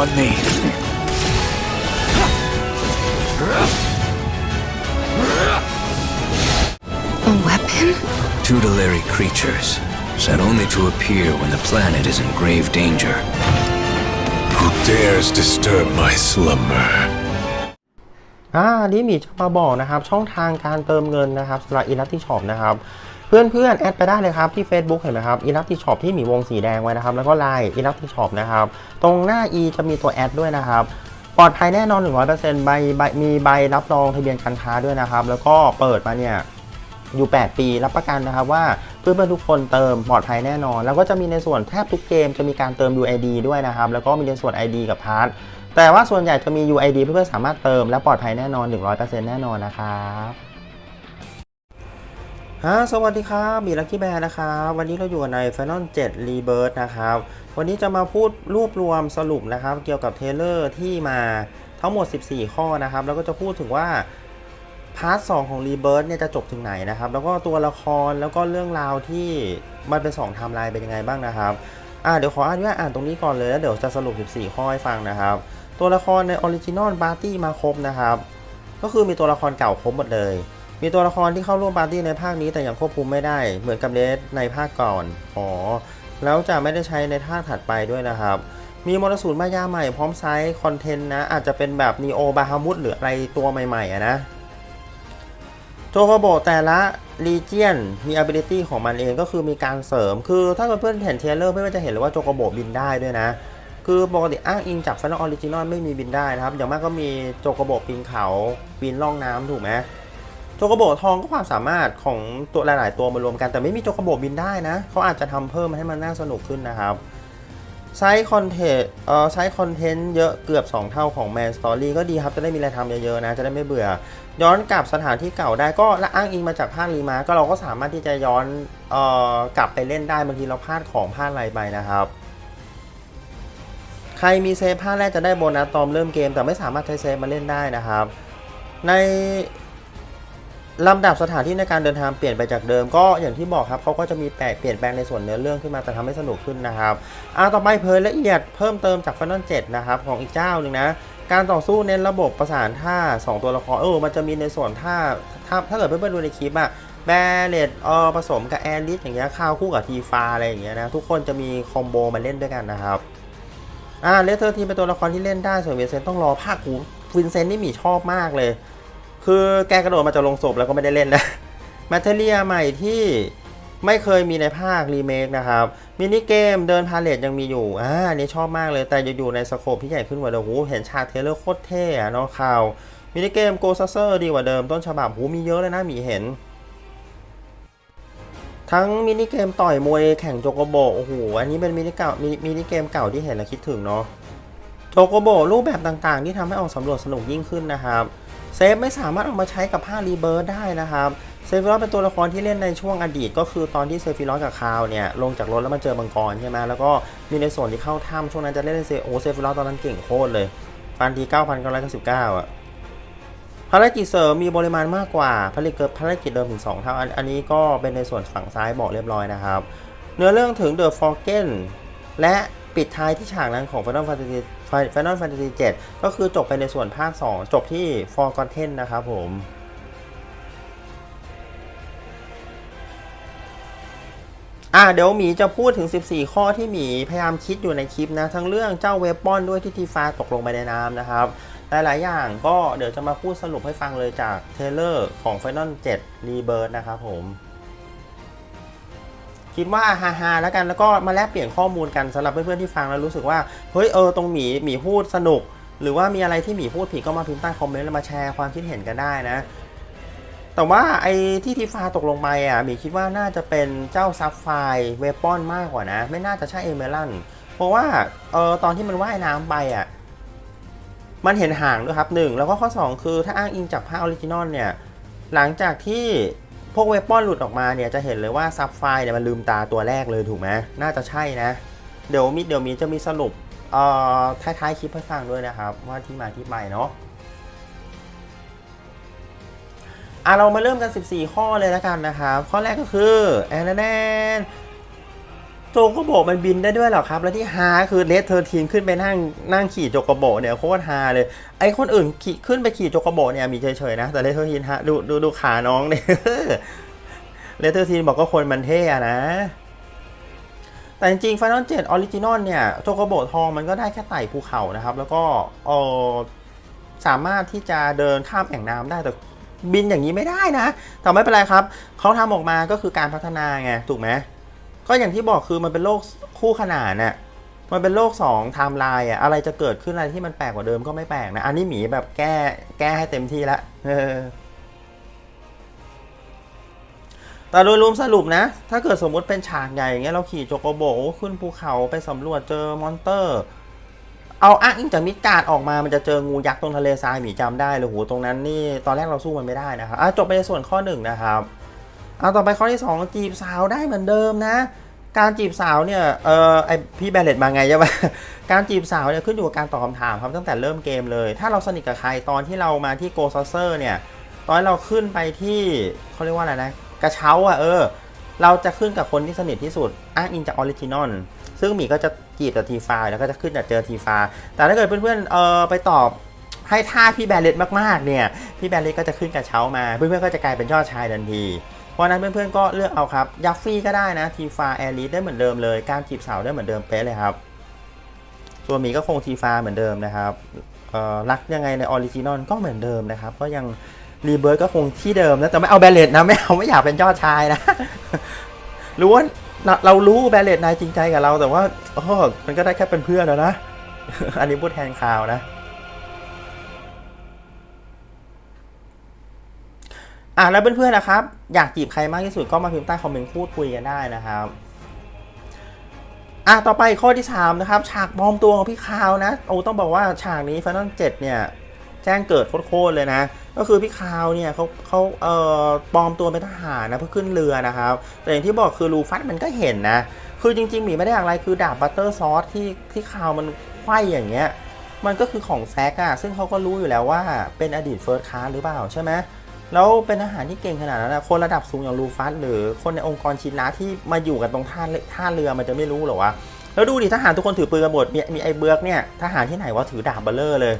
on me. A weapon? Tutelary creatures, set only to appear when the planet is in grave danger. Who dares disturb my slumber? อ่าอันนี้หมีจะมาบอกนะครับ ช่องทางการเติมเงินนะครับสำหรับอีลัตติช็อปนะครับ เพื่อนๆแอดไปได้เลยครับที่ Facebook เห็นไหมครับอีลัตติช็อปที่หมีวงสีแดงไว้นะครับ แล้วก็ไลน์อีลัตติช็อปนะครับ ตรงหน้า e จะมีตัวแอดด้วยนะครับ ปลอดภัยแน่นอน 100%ใบใบมีใบรับรองทะเบียนการค้าด้วยนะครับ แล้วก็เปิดมาเนี่ยอยู่ 8 ปีรับประกันนะครับว่าเพื่อนๆทุกคนเติมปลอดภัยแน่นอน แล้วก็จะมีในส่วนแทบทุกเกมจะมีการเติม UID ด้วยนะครับ แล้วก็มีในส่วน ID กับพาร์ทแต่ว่าส่วนใหญ่จะมี UID เพื่อนๆสามารถเติมและปลอดภัยแน่นอน 100%แน่นอนนะครับ ฮะสวัสดีครับ มีลักกี้แบร์นะครับวันนี้เราอยู่ใน Final 7 Rebirth นะครับ วันนี้จะมาพูดรวบรวมสรุปนะครับ เกี่ยวกับเทเลอร์ที่มาทั้งหมด 14 ข้อนะครับ แล้วก็จะพูดถึงว่าพาร์ทสของรีเบิร์เนี่ยจะจบถึงไหนนะครับ แล้วก็ตัวละครแล้วก็เรื่องราวที่มันเป็น2ไทม์ไลน์เป็นยังไงบ้างนะครับอ่าเดี๋ยวขออนุญาตอ่านตรงนี้ก่อนเลยแล้วเดี๋ยวจะสรุป 14 ข้อให้ฟังนะครับ ตัวละครในออริจินอลปาร์ตี้มาครบนะครับ ก็คือมีตัวละครเก่าครบหมดเลย มีตัวละครที่เข้าร่วมปาร์ตี้ในภาคนี้แต่ยังควบคุมไม่ได้ เหมือนกับเลสในภาคก่อน อ๋อ แล้วจะไม่ได้ใช้ในภาคถัดไปด้วยนะครับ มีมรสุมมายาใหม่พร้อมไซส์คอนเทนต์นะ อาจจะเป็นแบบนีโอบาฮามุดหรืออะไรตัวใหม่ๆอะนะ โจโกโบแต่ละ Legion มี ability ของมันเองก็คือมีการเสริม คือถ้าเพื่อนๆเห็นเทเลอร์เพื่อนๆจะเห็นเลยว่าโจโกโบบินได้ด้วยนะคือปกติอ้างอิงจาก Final Original ไม่มีบินได้นะครับ อย่างมากก็มีโจโกโบปีนเขาปีนล่องน้ำถูกไหม โจโกโบทองก็ความสามารถของตัวหลาย ๆ ตัวมารวมกันแต่ไม่มีโจโกโบบินได้นะเขาอาจจะทำเพิ่มให้มันน่าสนุกขึ้นนะครับใช้คอนเทนต์เอ่อใช้คอนเทนต์เยอะเกือบ 2 เท่าของ Man Story ก็ดีครับ จะได้มีอะไรทำเยอะๆนะ จะได้ไม่เบื่อ ย้อนกลับสถานที่เก่าได้ก็ละอ้างอิงมาจากภาครีมาก็เราก็สามารถที่จะย้อนเอ่อกลับไปเล่นได้บางทีเราพลาดของพลาดอะไรไปนะครับ ใครมีเซฟภาคแรกจะได้โบนัสตอนเริ่มเกม แต่ไม่สามารถใช้เซฟมาเล่นได้นะครับ ใน ลำดับสถานที่ในการเดินทางเปลี่ยนไปจากเดิมก็อย่างที่บอกครับเขาก็จะมีแปลเปลี่ยนแปลงในส่วนเนื้อเรื่องขึ้นมาแต่ทำให้สนุกขึ้นนะครับอ่าต่อไปเพลละเอียดเพิ่มเติมจาก Final 7นะครับของอีกเจ้าหนึ่งนะการต่อสู้เน้นระบบประสานท่า 2 ตัวละครเออมันจะมีในส่วนท่าถ้าถ้าเกิดเพื่อนๆดูในคลิปอะแบเลตเออผสมกับแอริสอย่างเงี้ยข้าวคู่กับทีฟาอะไรอย่างเงี้ยนะทุกคนจะมีคอมโบมาเล่นด้วยกันนะครับอ่าเลเทอร์ทีเป็นตัวละครที่เล่นได้ส่วนวินเซนต์ต้องรอภาคหูวินเซนต์นี่มีชอบมากเลย คือแกกระโดดมาจากลงศพแล้วก็ไม่ได้เล่นนะมทเทเรียใหม่ที่ไม่เคยมีในภาครีเมคนะครับมินิเกมเดินพาเลทยังมีอยู่อ่านี้ชอบมากเลยแต่จะอยู่ในสโคปที่ใหญ่ขึ้นกว่าเดิมโหเห็นฉากเทเลอร์โคตรเท่อะเนาะข่าวมินิเกมโกซัสเซอร์ดีกว่าเดิมต้นฉบับโหมีเยอะเลยนะมีเห็น ทั้งมินิเกมต่อยมวยแข่งโจโกโบโอ้โหอันนี้เป็นมินิเก่ามมินิเกมเก่าที่เห็นแล้วคิดถึงเนาะโจโกโบรูปแบบต่างๆ ที่ทำให้ออกสำรวจสนุกยิ่งขึ้นนะครับ เซฟไม่สามารถเอามาใช้กับผ้ารีเบิร์ดได้นะครับเซฟิรอสเป็นตัวละครที่เล่นในช่วงอดีต ก็คือตอนที่เซฟิรอสกับคาวเนี่ยลงจากรถแล้วมาเจอมังกรใช่ไหมแล้วก็มีในส่วนที่เข้าถ้ำช่วงนั้นจะเล่นเซโอเซฟิรอสตอนนั้นเก่งโคตรเลยฟันที9,999อะภารกิจเสริมมีปริมาณมากกว่าภารกิจภารกิจเดิมถึง 2 เท่าอันนี้ก็เป็นในส่วนฝั่งซ้ายบอกเรียบร้อยนะครับ เนื้อเรื่องถึง The Forgotten และ ปิดท้ายที่ฉากนั้นของ Final Fantasy Final Fantasy 7 ก็คือจบไปในส่วนภาค 2 จบที่ Forgotten นะครับผมอะเดี๋ยวหมีจะพูดถึง 14 ข้อที่หมีพยายามคิดอยู่ในคลิปนะ ทั้งเรื่องเจ้าเวปอนด้วยที่ทีฟ้าตกลงไปในน้ำนะครับหลายๆอย่างก็เดี๋ยวจะมาพูดสรุปให้ฟังเลยจากเทเลอร์ของ Final 7 Rebirth นะครับผม คิดว่าฮาฮาๆแล้วกันแล้วก็มาแลกเปลี่ยนข้อมูลกันสำหรับเพื่อนๆที่ฟังแล้วรู้สึกว่าเฮ้ยเออตรงหมีหมีพูดสนุก หรือว่ามีอะไรที่หมีพูดผิดก็มาพิมพ์ใต้คอมเมนต์แล้วมาแชร์ความคิดเห็นกันได้นะ แต่ว่าไอ้ที่ทีฟ้าตกลงไปอะหมีคิดว่าน่าจะเป็นเจ้าซับไฟเวปอนมากกว่านะ ไม่น่าจะใช่เอเมรันเพราะว่าเออตอนที่มันว่ายน้ำไปอะมันเห็นห่างด้วยครับหนึ่งแล้วก็ข้อ 2 คือถ้าอ้างอิงจากภาคออริจินอลเนี่ยหลังจากที่ พวกเวปอนหลุดออกมาเนี่ยจะเห็นเลยว่าซับไฟเนี่ยมันลืมตาตัวแรกเลยถูกไหมน่าจะใช่นะ เดี๋ยวมีเดี๋ยวมีจะมีสรุปเอ่อท้ายๆคลิปให้ฟังด้วยนะครับ ว่าที่มาที่ไปเนาะอะเรามาเริ่มกัน 14 ข้อเลยแล้วกันนะครับ ข้อแรกก็คือแอนแนน โจโกโบมันบินได้ด้วยเหรอครับ แล้วที่ฮาคือเลสเธอทีมขึ้นไปนั่งนั่งขี่โจโกโบเนี่ยโคตรฮาเลย ไอคนอื่นขี่ขึ้นไปขี่โจโกโบเนี่ยมีเฉยๆนะ แต่เลสเธอทีมฮะดูดูดูขาน้องเนี่ยเลสเธอทีมบอกก็คนมันเท่นะ แต่จริงๆฟ Final 7 Original เนี่ยโจโกโบทองมันก็ได้แค่ไต่ภูเขานะครับ แล้วก็เออสามารถที่จะเดินข้ามแอ่งน้ำได้แต่บินอย่างนี้ไม่ได้นะแต่ไม่เป็นไรครับ เขาทำออกมาก็คือการพัฒนาไง ถูกไหม ก็อย่างที่บอกคือมันเป็นโลกคู่ขนานน่ะมันเป็นโลก2ไทม์ไลน์อะอะไรจะเกิดขึ้นอะไรที่มันแปลกกว่าเดิมก็ไม่แปลกนะ อันนี้หมีแบบแก้แก้ให้เต็มที่ละแต่โดยรวมสรุปนะ ถ้าเกิดสมมุติเป็นฉากใหญ่อย่างเงี้ยเราขี่โจโกโบขึ้นภูเขาไปสำรวจเจอมอนเตอร์ เอาอ้างอิงจากมิดการ์ดออกมามันจะเจองูยักษ์ตรงทะเลทรายหมีจำได้เลยโหตรงนั้นนี่ตอนแรกเราสู้มันไม่ได้นะครับจบไปในส่วนข้อหนึ่งนะครับ เอาต่อไปข้อที่สองจีบสาวได้เหมือนเดิมนะ การจีบสาวเนี่ยเออไอพี่แบลเลตมาไงใช่ปะการจีบสาวเนี่ยขึ้นอยู่กับการตอบคำถามครับตั้งแต่เริ่มเกมเลย ถ้าเราสนิทกับใครตอนที่เรามาที่โกซเซอร์เนี่ยตอนเราขึ้นไปที่เขาเรียกว่าอะไรนะกระเช้าอะเออ เราจะขึ้นกับคนที่สนิทที่สุดอ้างอิงจากออริจินอลซึ่งหมีก็จะจีบจากทีฟาแล้วก็จะขึ้นจากเจอทีฟาแต่ถ้าเกิดเพื่อนๆเออไปตอบให้ท่าพี่แบลเลตมากๆเนี่ยพี่แบลเลตก็จะขึ้นกระเช้ามา เพื่อนๆก็จะกลายเป็นยอดชายทันที เพราะนั้นเพื่อนๆก็เลือกเอาครับยัฟฟี่ก็ได้นะทีฟาแอรีได้เหมือนเดิมเลยการจีบสาวได้เหมือนเดิมเป๊ะเลยครับส่วนมีก็คงทีฟาเหมือนเดิมนะครับรักยังไงในออริจินอลก็เหมือนเดิมนะครับ ก็ยังรีเบิร์ก็คงที่เดิมนะแต่ไม่เอาแบลเลตนะไม่เอาไม่อยากเป็นยอดชายนะรู้ว่าเราเรารู้แบลเลตนายจริงใจกับเราแต่ว่าโอ้มันก็ได้แค่เป็นเพื่อนนะนะ อันนี้พูดแทนข่าวนะ อะแล้วเพื่อนๆนะครับ อยากจีบใครมากที่สุดก็มาพิมพ์ใต้คอมเมนต์พูดคุยกันได้นะครับอะต่อไปข้อที่ 3 นะครับ ฉากปลอมตัวของพี่คาวนะโอ้ต้องบอกว่าฉากนี้ Final 7เนี่ยแจ้งเกิดโคตรเลยนะ ก็คือพี่คาวเนี่ยเขาเขาเอ่อปลอมตัวเป็นทหารนะเพื่อขึ้นเรือนะครับ แต่อย่างที่บอกคือลูฟัสมันก็เห็นนะ คือจริงๆหมีไม่ได้อะไรคือดาบบัตเตอร์ซอสที่ที่คาวมันไขว้อย่างเงี้ยมันก็คือของแซกอะซึ่งเขาก็รู้อยู่แล้วว่าเป็นอดีตเฟิร์สคลาสหรือเปล่าใช่ไหม แล้วเป็นทหารที่เก่งขนาดนั้นนะคนระดับสูงอย่างลูฟัสหรือคนในองค์กรชินนะที่มาอยู่กันตรงท่าเรือท่าเรือมันจะไม่รู้เหรอวะแล้วดูดิทหารทุกคนถือปืนกันหมดมีมีไอ้เบิร์กเนี่ยทหารที่ไหนว่าถือดาบเบลเลอร์เลย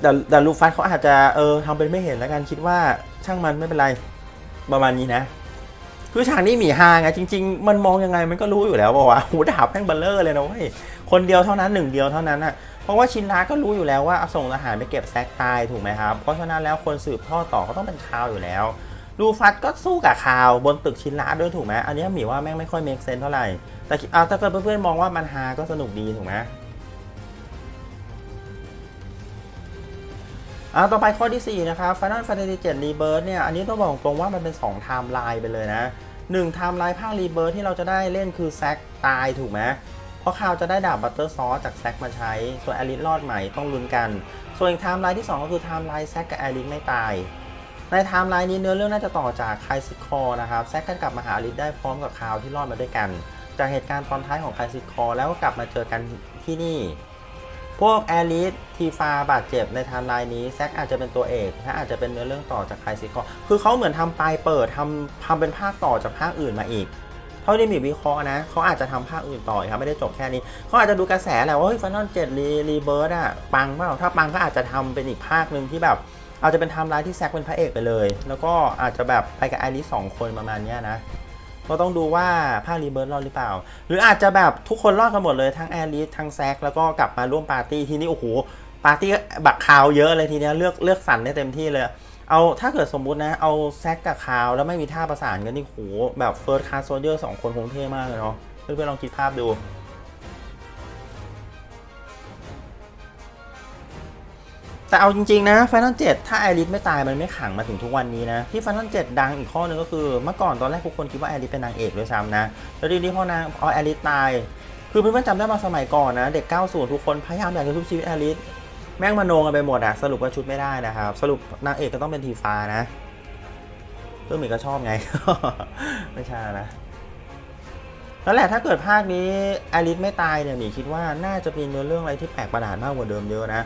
แต่แต่ลูฟัสเขาอาจจะเออทำเป็นไม่เห็นแล้วกันคิดว่าช่างมันไม่เป็นไรประมาณนี้นะ คือฉากนี้หมีฮาไงจริง ๆ มันมองยังไงมันก็รู้อยู่แล้วบอกว่าหูดาบแม่งเบลเลอร์เลยนะเว้ยคนเดียวเท่านั้นหนึ่งเดียวเท่านั้นอะ เพราะว่าชินราก็รู้อยู่แล้วว่าเอาส่งทหารไปเก็บแซกตายถูกไหมครับ เพราะฉะนั้นแล้วคนสืบทอดต่อก็ต้องเป็นคาวอยู่แล้ว ลูฟัสก็สู้กับคาวบนตึกชินราด้วยถูกไหมอันนี้หมีว่าแม่งไม่ค่อยเมคเซนเท่าไหร่ แต่เอาถ้าเกิดเพื่อนๆมองว่ามันฮาก็สนุกดีถูกไหมอ่าต่อไปข้อที่ 4 นะครับ Final Fantasy 7 Rebirth เนี่ย อันนี้ต้องบอกตรงว่ามันเป็น2ไทม์ไลน์ไปเลยนะ1ไทม์ไลน์ภาค Rebirth ที่เราจะได้เล่นคือแซกตายถูกไหม เพราะคาวจะได้ดาบบัตเตอร์ซอสจากแซกมาใช้ ส่วนแอลิสรอดใหม่ต้องลุ้นกัน ส่วนอีกไทม์ไลน์ที่ 2 ก็คือไทม์ไลน์แซกกับแอลิสไม่ตาย ในไทม์ไลน์นี้เนื้อเรื่องน่าจะต่อจากไคซิคอนะครับแซกกันกลับมาหาอลิสได้พร้อมกับคาวที่รอดมาด้วยกัน จากเหตุการณ์ตอนท้ายของไคซิคอแล้วก็กลับมาเจอกันที่นี่พวกแอลิสทีฟาบาดเจ็บในไทม์ไลน์นี้แซกอาจจะเป็นตัวเอกและอาจจะเป็นเนื้อเรื่องต่อจากไคซิคอคือเขาเหมือนทำปลายเปิดทำทำเป็นภาคต่อจากภาคอื่นมาอีก เท่าที่มีวิเคราะห์นะเขาอาจจะทำภาคอื่นต่ออีกครับไม่ได้จบแค่นี้เขาอาจจะดูกระแสแหละว่าเฮ้ยฟันนอลเจ็ดรีรีเบิร์ดอะปังเปล่าถ้าปังก็อาจจะทำเป็นอีกภาคหนึ่งที่แบบอาจจะเป็นไทม์ไลน์ที่แซกเป็นพระเอกไปเลย แล้วก็อาจจะแบบไปกับไอริสสองคนประมาณเนี้ยนะ ก็ต้องดูว่าภาครีเบิร์ดรอดหรือเปล่า หรืออาจจะแบบทุกคนรอดกันหมดเลยทั้งแอริสทั้งแซกแล้วก็กลับมาร่วมปาร์ตี้ทีนี้โอ้โหปาร์ตี้บักคาวเยอะเลยทีเนี้ยเลือกเลือกสรรได้เต็มที่เลย เอาถ้าเกิดสมมุตินะ เอาแซกกับคาวแล้วไม่มีท่าประสานกันนี่โหแบบเฟิร์สคาร์โซเยอร์สองคนคงเท่มากเลยเนาะเพื่อนๆลองคิดภาพดูแต่เอาจริง ๆ นะ Final 7ถ้าไอริสไม่ตายมันไม่ขังมาถึงทุกวันนี้นะ ที่ Final 7ดังอีกข้อหนึงก็คือ เมื่อก่อนตอนแรกทุกคนคิดว่าไอริสเป็นนางเอกด้วยซ้ำนะ แล้วทีนี้พอนางพอไอริสตาย คือเพื่อนๆจำได้มาสมัยก่อนนะ เด็ก 90 ทุกคนพยายามอยากจะชุบชีวิตไอริส แม่งมโนกันไปหมดอะสรุปว่าชุดไม่ได้นะครับ สรุปนางเอกก็ต้องเป็นทีฟ้านะเพื่อนหมีก็ชอบไง ไม่ใช่นะนั่นแหละถ้าเกิดภาคนี้อริสไม่ตายเนี่ยหมีคิดว่าน่าจะเป็นเนื้อเรื่องอะไรที่แปลกประหลาดมากกว่าเดิมเยอะนะ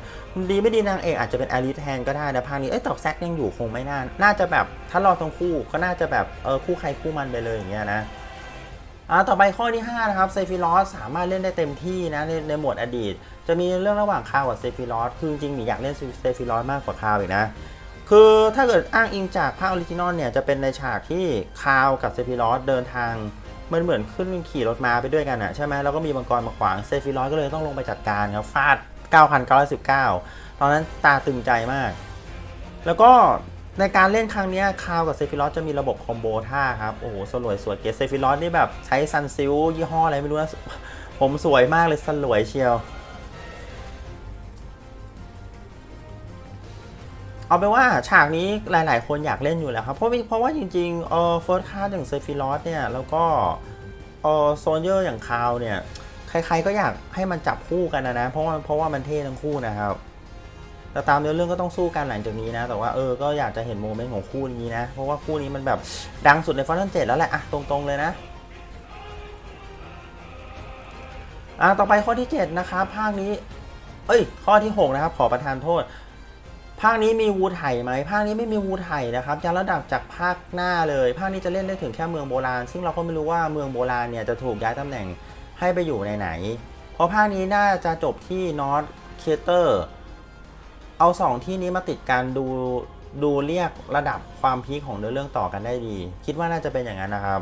ดีไม่ดีนางเอกอาจจะเป็นอริสแทนก็ได้นะภาคนี้เอ้ยแต่แซกยังอยู่คงไม่น่าน่าจะแบบถ้ารอดทั้งคู่ก็น่าจะแบบเออคู่ใครคู่มันไปเลยอย่างเงี้ยนะ อ่าต่อไปข้อที่ 5 นะครับเซฟิลอสสามารถเล่นได้เต็มที่นะในในหมวดอดีต จะมีเรื่องระหว่างคาวกับเซฟิลอสคือจริงๆหมีอยากเล่นเซฟิลอสมากกว่าคาวอีกนะ คือถ้าเกิดอ้างอิงจากภาคออริจินอลเนี่ยจะเป็นในฉากที่คาวกับเซฟิลอสเดินทางมันเหมือนขึ้นขี่รถมาไปด้วยกันอะใช่ไหมแล้วก็มีมังกรมาขวางเซฟิลอสก็เลยต้องลงไปจัดการครับฟาด 9,919 ตอนนั้นตาตึงใจมาก แล้วก็ ในการเล่นครั้งนี้คาวกับเซฟิลอสจะมีระบบคอมโบท่าครับ โอ้โห สลวยสวยเกสเซฟิลอสนี่แบบใช้ซันซิลยี่ห้ออะไรไม่รู้นะ ผมสวยมากเลยสลวยเชียว เอาเป็นว่าฉากนี้หลาย ๆ คนอยากเล่นอยู่แล้วครับ เพราะเพราะว่าจริงๆเออเฟิร์สคาร์อย่างเซฟิลอสเนี่ย แล้วก็เออโซนเยอร์อย่างคาวเนี่ย ใคร ๆ ก็อยากให้มันจับคู่กันนะนะ เพราะว่าเพราะว่ามันเท่ทั้งคู่นะครับ แต่ตามเนื้อเรื่องก็ต้องสู้กันหลังจากนี้นะ แต่ว่าเออ ก็อยากจะเห็นโมเมนต์ของคู่นี้นะ เพราะว่าคู่นี้มันแบบดังสุดในฟอนต์เจ็ดแล้วแหละอะตรงๆเลยนะอะต่อไปข้อที่ 7 นะครับภาคนี้ เอ้ย ข้อที่ 6 นะครับ ขอประทานโทษ ภาคนี้มีวูไถไหมภาคนี้ไม่มีวูไถนะครับจะระดับจากภาคหน้าเลย ภาคนี้จะเล่นได้ถึงแค่เมืองโบราณ ซึ่งเราก็ไม่รู้ว่าเมืองโบราณเนี่ยจะถูกย้ายตำแหน่งให้ไปอยู่ในไหน เพราะภาคนี้น่าจะจบที่นอตเคเตอร์ เอาสองที่นี้มาติดกันดูดูเรียกระดับความพีคของเนื้อเรื่องต่อกันได้ดี คิดว่าน่าจะเป็นอย่างนั้นนะครับ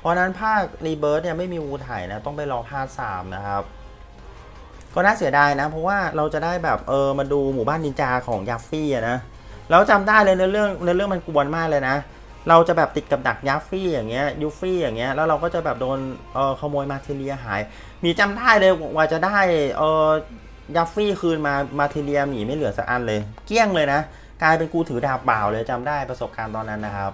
เพราะนั้นภาครีเบิร์เนี่ยไม่มีวูไถนะ ต้องไปรอภาคสามนะครับ ก็น่าเสียดายนะ เพราะว่าเราจะได้แบบเออมาดูหมู่บ้านนินจาของยัฟฟี่นะแล้วจำได้เลยในเรื่องในเรื่องมันกวนมากเลยนะ เราจะแบบติดกับดักยัฟฟี่อย่างเงี้ยยูฟี่อย่างเงี้ยแล้วเราก็จะแบบโดนเออขโมยมาเทเลียหาย มีจำได้เลยว่าจะได้เออ ยัฟฟี่คืนมามาเทเลียมหมีไม่เหลือสักอันเลย เกลี้ยงเลยนะ กลายเป็นกูถือดาบเปล่าเลยจำได้ประสบการณ์ตอนนั้นนะครับ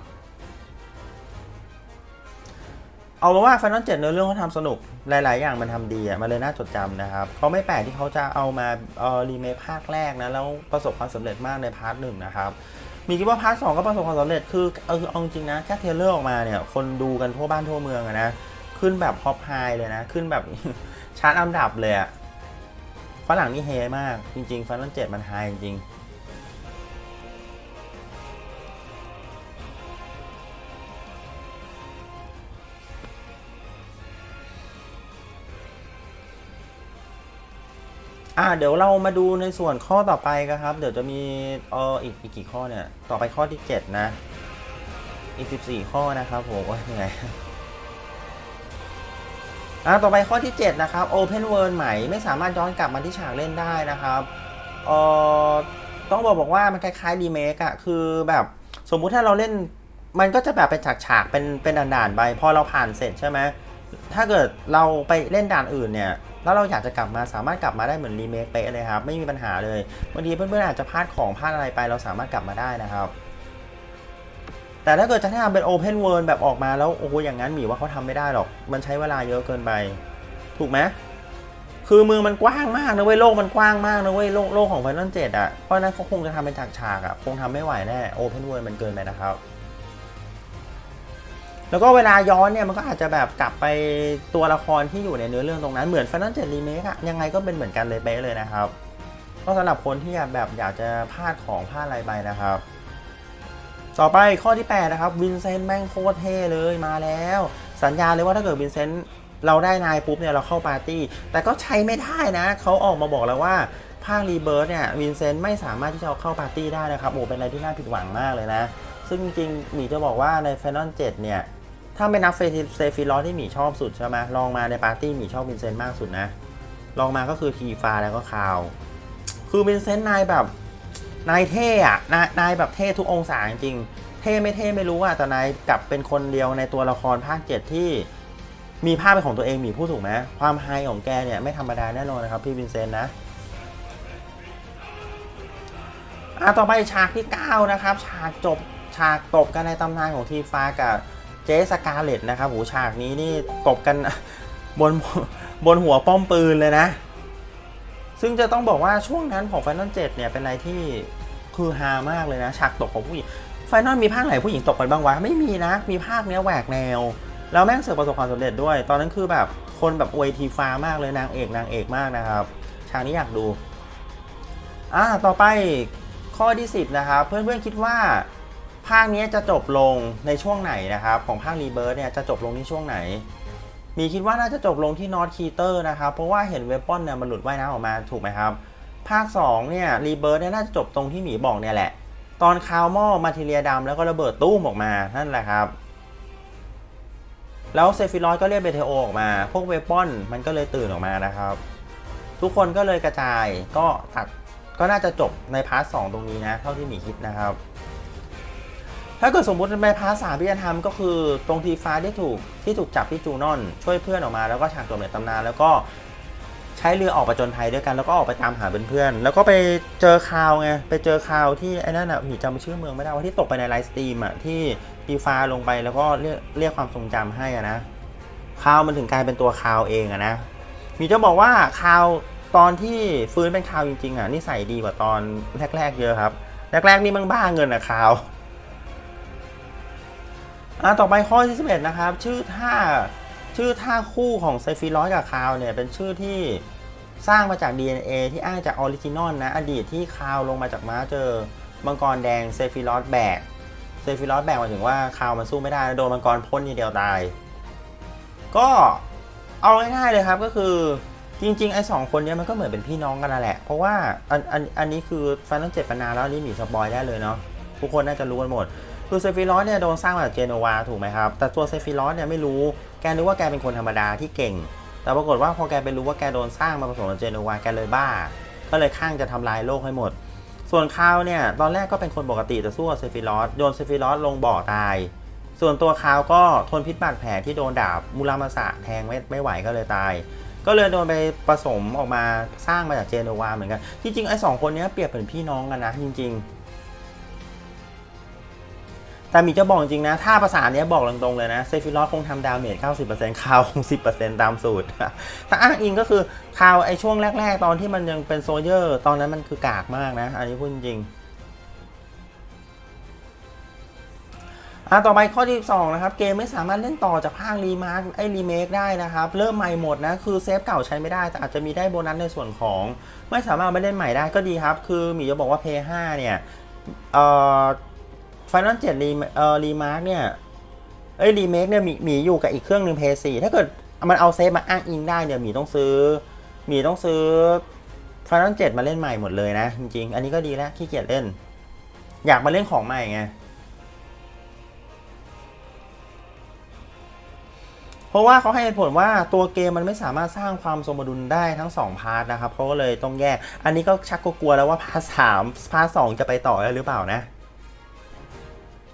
เอาเป็นว่า Final 7เนื้อเรื่องเขาทำสนุกหลาย ๆ อย่างมันทำดีอะมันเลยน่าจดจำนะครับเขาไม่แปลกที่เขาจะเอามาเออรีเมคภาคแรกนะแล้วประสบความสำเร็จมากในพาร์ทหนึ่งนะครับมีคิดว่าพาร์ทสองก็ประสบความสำเร็จคือเออเอาจริงนะแค่เทรลเลอร์ออกมาเนี่ยคนดูกันทั่วบ้านทั่วเมืองอะนะขึ้นแบบฮอปไฮเลยนะ ขึ้นแบบชาร์ตอันดับเลยอะ ฝรั่งนี่เฮมาก จริงๆ Final 7มันไฮจริงอ่าเดี๋ยวเรามาดูในส่วนข้อต่อไปกันครับ เดี๋ยวจะมีเอออีกอีกกี่ข้อเนี่ย ต่อไปข้อที่ 7 นะ อีก 14 ข้อนะครับผมว่าเหนื่อย อ่าต่อไปข้อที่ 7 นะครับ Open World ใหม่ไม่สามารถย้อนกลับมาที่ฉากเล่นได้นะครับเออต้องบอกบอกว่ามันคล้ายๆรีเมคอะคือแบบสมมุติถ้าเราเล่นมันก็จะแบบเป็นฉากๆเป็นเป็นด่านๆไปพอเราผ่านเสร็จใช่ไหมถ้าเกิดเราไปเล่นด่านอื่นเนี่ยแล้วเราอยากจะกลับมาสามารถกลับมาได้เหมือนรีเมคเป๊ะเลยครับ ไม่มีปัญหาเลยบางทีเพื่อนๆอาจจะพลาดของพลาดอะไรไป เราสามารถกลับมาได้นะครับ แต่ถ้าเกิดจะทำเป็น Open World แบบออกมาแล้วโอ้โหอย่างนั้นหมีว่าเขาทำไม่ได้หรอก มันใช้เวลาเยอะเกินไป ถูกไหมคือเมืองมันกว้างมากนะเว้ยโลกมันกว้างมากนะเว้ยโลกโลกของ Final 7อะเพราะนั้นเขาคงจะทำเป็นฉากๆอะคงทำไม่ไหวแน่ Open World มันเกินไปนะครับ แล้วก็เวลาย้อนเนี่ยมันก็อาจจะแบบกลับไปตัวละครที่อยู่ในเนื้อเรื่องตรงนั้นเหมือน Final 7 Remake อะยังไงก็เป็นเหมือนกันเลยเป๊ะเลยนะครับก็สำหรับคนที่แบบอยากจะพลาดของพลาดอะไรไปนะครับ ต่อไปข้อที่ 8 นะครับวินเซนต์แม่งโคตรเท่เลยมาแล้ว สัญญาเลยว่าถ้าเกิดวินเซนต์เราได้นายปุ๊บเนี่ยเราเข้าปาร์ตี้ แต่ก็ใช้ไม่ได้นะเขาออกมาบอกแล้วว่าภาครีเบิร์เนี่ยวินเซนต์ไม่สามารถที่จะเข้าปาร์ตี้ได้นะครับโอ้เป็นอะไรที่น่าผิดหวังมากเลยนะ ซึ่งจริงๆหมีจะบอกว่าใน Final 7เนี่ย ถ้าไม่นับเฟเซฟิลอสที่หมีชอบสุดใช่ไหมลองมาในปาร์ตี้หมีชอบวินเซนต์มากสุดนะลองมาก็คือทีฟาแล้วก็คาว คือวินเซนต์นายแบบ นายเท่อะนายนายแบบเท่ทุกองศาจริงเท่ไม่เท่ไม่รู้อะแต่นายกลับเป็นคนเดียวในตัวละครภาคเจ็ดที่มีภาพเป็นของตัวเองมีพูดถูกไหมความไฮของแกเนี่ยไม่ธรรมดาแน่นอนนะครับพี่วินเซนต์นะอะต่อไปฉากที่ 9 นะครับ ฉากจบฉากตบกันในตำนานของทีฟ้ากับเจสกาเลตนะครับโหฉากนี้นี่ตบกันบนบนหัวป้อมปืนเลยนะ ซึ่งจะต้องบอกว่าช่วงนั้นของ Final 7เนี่ยเป็นอะไรที่ คือฮามากเลยนะฉากตบของผู้หญิง Final มีภาคไหนผู้หญิงตบกันบ้างวะไม่มีนะ มีภาคเนี้ยแหวกแนว แล้วแม่งเสือประสบความสำเร็จด้วย ตอนนั้นคือแบบคนแบบอวยทีฟ้ามากเลยนางเอกนางเอกมากนะครับฉากนี้อยากดูอ่าต่อไปข้อที่ 10 นะครับ เพื่อนๆคิดว่าภาคนี้จะจบลงในช่วงไหนนะครับ ของภาครีเบิร์ดเนี่ยจะจบลงที่ช่วงไหน มีคิดว่าน่าจะจบลงที่นอตคีเตอร์นะครับ เพราะว่าเห็นเวปอนเนี่ยมันหลุดว่ายน้ำออกมาถูกไหมครับ ภาค 2 เนี่ยรีเบิร์เนี่ยน่าจะจบตรงที่หมีบอกเนี่ยแหละ ตอนคาวมอมาทีเรียดำแล้วก็ระเบิดตู้มออกมานั่นแหละครับ แล้วเซฟิรอยก็เรียกเบเทโอออกมา พวกเวปอนมันก็เลยตื่นออกมานะครับ ทุกคนก็เลยกระจายก็ตัดก็น่าจะจบในพาร์ทสตรงนี้นะ เท่าที่หมีคิดนะครับ ถ้าเกิดสมมุติในพาร์ทสามที่จะทำก็คือตรงทีฟ้าที่ถูกที่ถูกจับที่จูนอน ช่วยเพื่อนออกมาแล้วก็ฉากจบในตำนานแล้วก็ ใช้เรือออกประจนภัยด้วยกันแล้วก็ออกไปตามหาเพื่อนๆแล้วก็ไปเจอข่าวไงไปเจอข่าวที่ไอ้นั่นอะหมีจำชื่อเมืองไม่ได้ว่าที่ตกไปในไลฟ์สตรีมอะที่ทีฟ้าลงไปแล้วก็เรียกเรียกความทรงจำให้อะนะข่าวมันถึงกลายเป็นตัวข่าวเองอะนะมีจะบอกว่าข่าวตอนที่ฟื้นเป็นข่าวจริงๆอะนิสัยดีกว่าตอนแรก ๆ เยอะครับ แรกๆนี่มันบ้าเงินอะข่าวอ่าต่อไปข้อที่11นะครับ ชื่อท่า ชื่อท่าคู่ของไซฟิรอสกับคาวเนี่ยเป็นชื่อที่สร้างมาจาก DNA ที่อ้างจากออริจินอลนะ อดีตที่คาวลงมาจากม้าเจอมังกรแดงเซฟิรอสแบกเซฟิรอสแบกหมายถึงว่าคาวมันสู้ไม่ได้โดนมังกรพ่นทีเดียวตาย ก็เอาง่ายๆเลยครับก็คือจริงๆ ไอ้สองคนเนี้ยมันก็เหมือนเป็นพี่น้องกันนั่นแหละ เพราะว่าอันอันอันนี้คือแฟนตั้งเจ็ดปนานแล้วนี่หนีสปอยได้เลยเนาะทุกคนน่าจะรู้กันหมดคือเซฟิรอสเนี่ยโดนสร้างมาจากเจโนวาถูกไหมครับ แต่ตัวเซฟิรอสเนี่ยไม่รู้ กนึกว่าแกเป็นคนธรรมดาที่เก่ง แต่ปรากฏว่าพอแกไปรู้ว่าแกโดนสร้างมาผสมกับเจโนวาแกเลยบ้า ก็เลยข้างจะทำลายโลกให้หมด ส่วนคาวเนี่ยตอนแรกก็เป็นคนปกติแต่สู้กับเซฟิรอสโยนเซฟิรอสลงบ่อตาย ส่วนตัวคาวก็ทนพิษบาดแผลที่โดนดาบมูรามาสะแทงไม่ไม่ไหวก็เลยตายก็เลยโดนไปผสมออกมาสร้างมาจากเจโนวาเหมือนกันที่จริงไอ้สองคนนี้เปรียบเป็นพี่น้องกันนะจริง ๆ แต่มีจะบอกจริงนะ ถ้าภาษาเนี้ยบอกตรงๆเลยนะเซฟิรอสคงทำดาเมจ 90%คาวคง 10%ตามสูตรถ้าอ้างอิงก็คือคาวไอช่วงแรก ๆ ตอนที่มันยังเป็นโซเยอร์ ตอนนั้นมันคือกากมากนะ อันนี้พูดจริงอะต่อไปข้อที่2นะครับ เกมไม่สามารถเล่นต่อจากภาครีมาร์ไอรีเมคได้นะครับ เริ่มใหม่หมดนะ คือเซฟเก่าใช้ไม่ได้ แต่อาจจะมีได้โบนัสในส่วนของ ไม่สามารถเอามาเล่นใหม่ได้ก็ดีครับ คือหมีจะบอกว่า p 5เนี่ยเอ่อ Final 7รีเอ่อรีมาร์กเนี่ย เอ้ยรีเมคเนี่ยมีมีอยู่กับอีกเครื่องหนึ่ง p 4ถ้าเกิดมันเอาเซฟมาอ้างอิงได้เนี่ยมีต้องซื้อ มีต้องซื้อ Final 7มาเล่นใหม่หมดเลยนะ จริงๆ อันนี้ก็ดีแล้วขี้เกียจเล่น อยากมาเล่นของใหม่ไงเพราะว่าเขาให้เหตุผลว่าตัวเกมมันไม่สามารถสร้างความสมดุลได้ทั้ง 2 พาร์ทนะครับเขาก็เลยต้องแยก อันนี้ก็ชักกลัวแล้วว่าพาร์ทสามพาร์ทสองจะไปต่อได้หรือเปล่านะ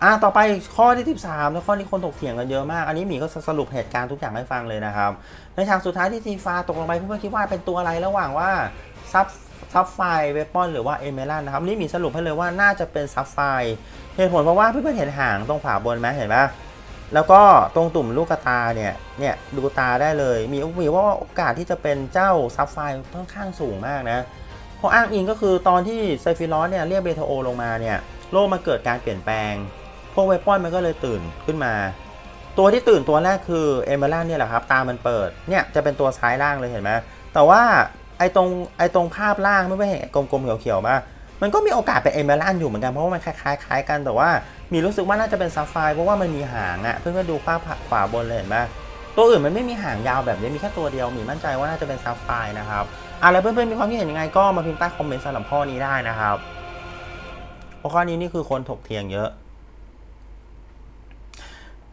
อะต่อไปข้อที่ 13แล้วข้อนี้คนถกเถียงกันเยอะมาก อันนี้หมีก็สรุปเหตุการณ์ทุกอย่างให้ฟังเลยนะครับ ในฉากสุดท้ายที่ทีฟาตกลงไปเพื่อนๆคิดว่าเป็นตัวอะไรระหว่างว่าซับซับไฟเวปอนหรือว่าเอเมรันนะครับนี่มีสรุปให้เลยว่าน่าจะเป็นซับไฟเหตุผลเพราะว่าเพื่อนๆเห็นหางตรงขวาบนไหมเห็นไหมแล้วก็ตรงตุ่มลูกตาเนี่ยเนี่ยดูตาได้เลย มีมีว่าโอกาสที่จะเป็นเจ้าซับไฟค่อนข้างสูงมากนะเพราะอ้างอิงก็คือตอนที่ไซฟิรอสเนี่ยเรียกเบโทโอลงมาเนี่ยโลกมาเกิดการเปลี่ยนแปลง พวกเวปอนมันก็เลยตื่นขึ้นมา ตัวที่ตื่นตัวแรกคือเอเมอรัลเนี่ยแหละครับ ตามันเปิด เนี่ยจะเป็นตัวซ้ายล่างเลยเห็นไหมแต่ว่าไอ้ตรงไอ้ตรงภาพล่างไม่ไม่เห็นกลมๆเขียวๆมามันก็มีโอกาสเป็นเอเมอรัลอยู่เหมือนกันเพราะว่ามันคล้ายๆกัน แต่ว่ามีรู้สึกว่าน่าจะเป็นซัฟไฟเพราะว่ามันมีหางอะเพื่อนๆดูภาพขวาบนเลยเห็นไหมตัวอื่นมันไม่มีหางยาวแบบนี้มีแค่ตัวเดียวมีมั่นใจว่าน่าจะเป็นซัฟไฟนะครับอะแล้วเพื่อนๆมีความคิดเห็นยังไงก็มาพิมพ์ใต้คอมเมนต์สำหรับข้อนี้ได้นะครับเพราะข้อนี้นี่คือคนถกเถียงเยอะ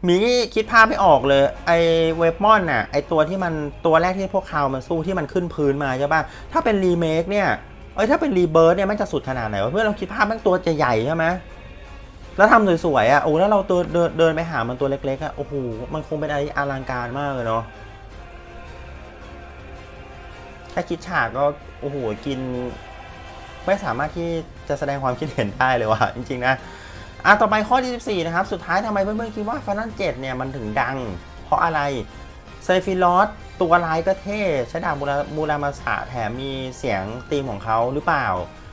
มีคิดภาพไม่ออกเลย ไอเวปมอนน่ะไอตัวที่มันตัวแรกที่พวกคาวมันสู้ที่มันขึ้นพื้นมาใช่ป่ะ ถ้าเป็นรีเมคเนี่ยเอ้ยถ้าเป็นรีเบิร์ดเนี่ยมันจะสุดขนาดไหนวะเพื่อนลองคิดภาพมันตัวจะใหญ่ใช่ไหมแล้วทำสวยๆอะโอ้แล้วเราตัวเดินเดินไปหามันตัวเล็กๆอะโอ้โหมันคงเป็นอะไรอลังการมากเลยเนาะแค่คิดฉากก็โอ้โหกิน ไม่สามารถที่จะแสดงความคิดเห็นได้เลยว่ะจริงๆนะ อะต่อไปข้อที่14นะครับ สุดท้ายทำไมเพื่อนๆคิดว่า Final 7เนี่ยมันถึงดัง เพราะอะไรไซฟิลอสตัวร้ายก็เท่ใช้ดาบมูรามาสะแถมมีเสียงธีมของเขาหรือเปล่า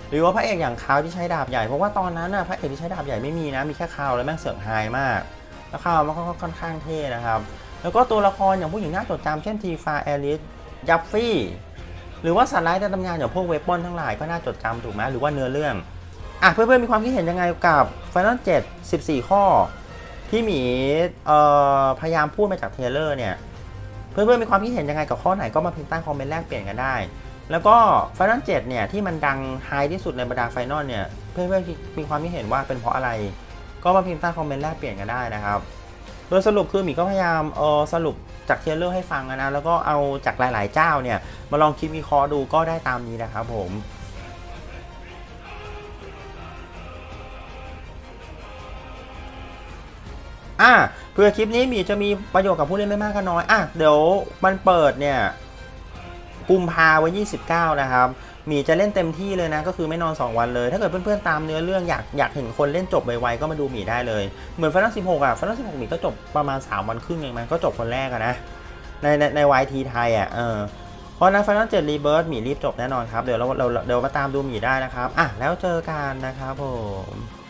หรือว่าพระเอกอย่างเขาที่ใช้ดาบใหญ่เพราะว่าตอนนั้นน่ะพระเอกที่ใช้ดาบใหญ่ไม่มีนะมีแค่คาวแล้วแม่งเสือกไฮมาก แล้วคาวมันก็ค่อนข้างเท่นะครับ แล้วก็ตัวละครอย่างผู้หญิงน่าจดจำเช่นทีฟาแอลิสยัฟฟี่หรือว่าสัตว์ร้ายในตำนานอย่างพวกเวปอนทั้งหลายก็น่าจดจำถูกไหมหรือว่าเนื้อเรื่อง อะเพื่อนๆมีความคิดเห็นยังไงกับ Final 7 14 ข้อ ที่หมีเอ่อพยายามพูดมาจากเทเลอร์เนี่ย เพื่อนๆมีความคิดเห็นยังไงกับข้อไหนก็มาพิมพ์ใต้คอมเมนต์แลกเปลี่ยนกันได้ แล้วก็ไฟนอลเจ็ดเนี่ยที่มันดังไฮที่สุดในบรรดาไฟนอลเนี่ยเพื่อนๆมีความคิดเห็นว่าเป็นเพราะอะไร ก็มาพิมพ์ใต้คอมเมนต์แลกเปลี่ยนกันได้นะครับโดยสรุปคือหมีก็พยายามเออสรุปจากเทเลอร์ให้ฟังนะแล้วก็เอาจากหลาย ๆ เจ้าเนี่ยมาลองคิดวิเคราะห์ดูก็ได้ตามนี้นะครับผม อะเพื่อคลิปนี้มีจะมีประโยชน์กับผู้เล่นไม่มากก็น้อยอะเดี๋ยวมันเปิดเนี่ยกุมภาไว้29 นะครับมีจะเล่นเต็มที่เลยนะ ก็คือไม่นอน 2 วันเลย ถ้าเกิดเพื่อนๆตามเนื้อเรื่องอยากอยากเห็นคนเล่นจบไวๆก็มาดูหมีได้เลย เหมือนฟันนัล16อะฟันนัล16หมีก็จบประมาณ 3 วันครึ่งเองมันก็จบคนแรกอะนะ ในในในวายทีไทยอะเออเพราะนั้นฟันนัล7รีเบิร์หมีรีบจบแน่นอนครับ เดี๋ยวเราเราเดี๋ยวมาตามดูหมีได้นะครับ อะแล้วเจอกันนะครับผม